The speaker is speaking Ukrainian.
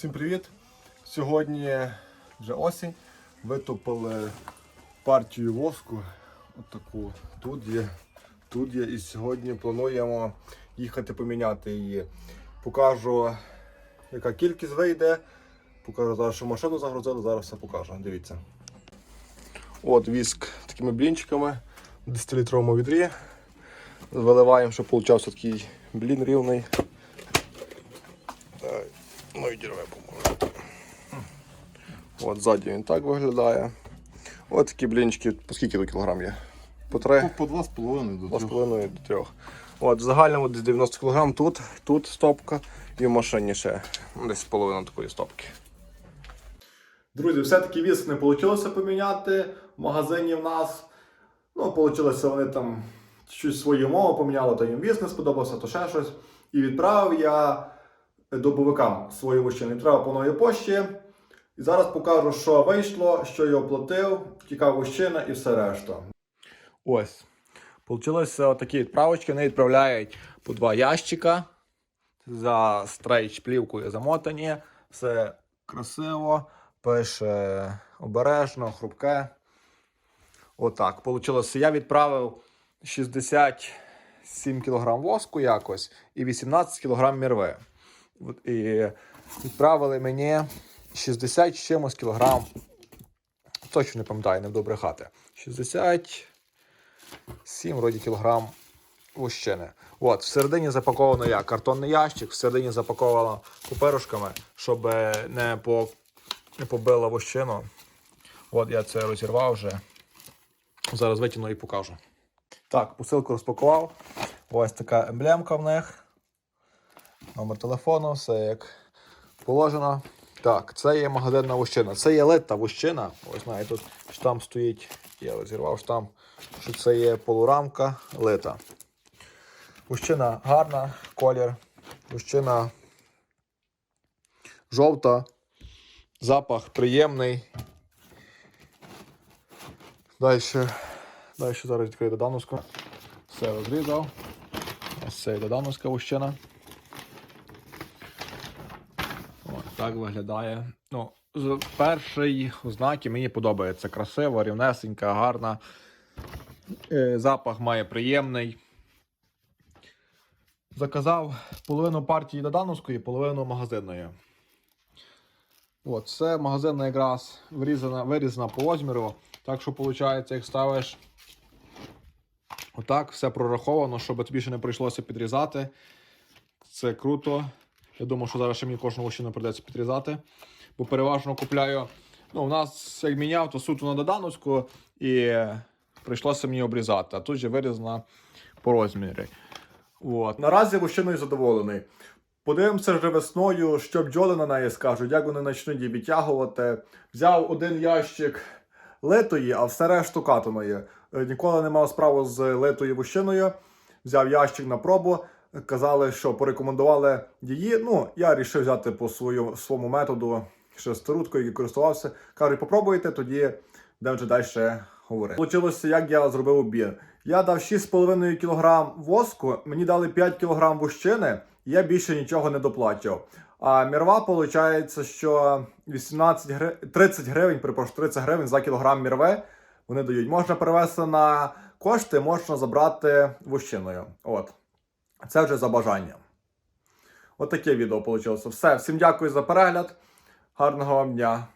Всім привіт! Сьогодні вже осінь. Витопили партію воску. Отаку. Тут є, тут є. І сьогодні плануємо їхати поміняти її. Покажу, яка кількість вийде. Покажу зараз, що машину загрузили, зараз все покажу. Дивіться. От віск такими блінчиками в 10-літровому відрі. Виливаємо, щоб получався такий блін рівний. Так, Ну і дірве поможе. От ззаді він так виглядає. От такі блінчики, по скільки до кілограм є? По три, По 2,5 до 3. 2,5 до 3. От, в загальному десь 90 кг тут, тут стопка і в машині ще десь половина такої стопки. Друзі, все-таки віск не вийшло поміняти. В магазині в нас. Ну, вийшло, вони там щось свою мову поміняли, то їм віск не сподобався, то ще щось. І відправив я добовикам свою вощину. Відправив по новій пошті. І зараз покажу, що вийшло, що я оплатив, яка вощина і все решта. Ось. Получилося такі відправочки. Вони відправляють по два ящика. За стрейч плівкою замотані. Все красиво. Пише обережно, хрупке. Отак. Получилося. Я відправив 67 кг воску якось і 18 кг мірви. І відправили мені 60 з чимось кілограм. Точно не пам'ятаю, не буду брехати. 67 вроді кілограм вощини. От, всередині запаковано як картонний ящик, всередині запаковано паперушками, щоб не, по, не побила вощину. От я це розірвав вже. Зараз витягну і покажу. Так, посилку розпакував. Ось така емблемка в них. Номер телефону, все як положено. Так, це є магазинна вощина. Це є лита вощина. Ось знаю, тут штамп стоїть. Я розірвав штамп, що це є полурамка лита. Вощина гарна, колір. Вощина жовта. Запах приємний. Далі, далі зараз відкрию додановську. Все розрізав. Ось це додановська вощина. От так виглядає. Ну, з першої ознаки мені подобається. Красиво, рівнесенька, гарна. Е, Запах має приємний. Заказав половину партії додановської, половину магазинної. От, це магазинна якраз вирізана, вирізана по розміру. Так що, виходить, як ставиш отак, все прораховано, щоб тобі ще не прийшлося підрізати. Це круто. Я думаю, що зараз ще мені кожного вощину прийдеться підрізати. Бо переважно купляю. Ну, у нас як міняв, то суто на Додановську і прийшлося мені обрізати. А тут же вирізана по розмірі. От. Наразі вощиною задоволений. Подивимося вже весною, що бджоли на неї скажуть, як вони почнуть її відтягувати. Взяв один ящик литої, а все решту катаної. Е, Ніколи не мав справу з литою вощиною. Взяв ящик на пробу. Казали, що порекомендували її. Ну, я вирішив взяти по свою, своєму методу ще старуткою, який користувався. Кажуть, попробуйте, тоді будемо вже далі говорити. Получилося, як я зробив обір. Я дав 6,5 кг воску, мені дали 5 кг вощини, і я більше нічого не доплачував. А мірва, виходить, що 18 гри... 30 гривень, перепрошую, 30 гривень за кілограм мірви вони дають. Можна перевести на кошти, можна забрати вощиною. От. Це вже за бажанням. От відео вийшло. Все, всім дякую за перегляд. Гарного вам дня.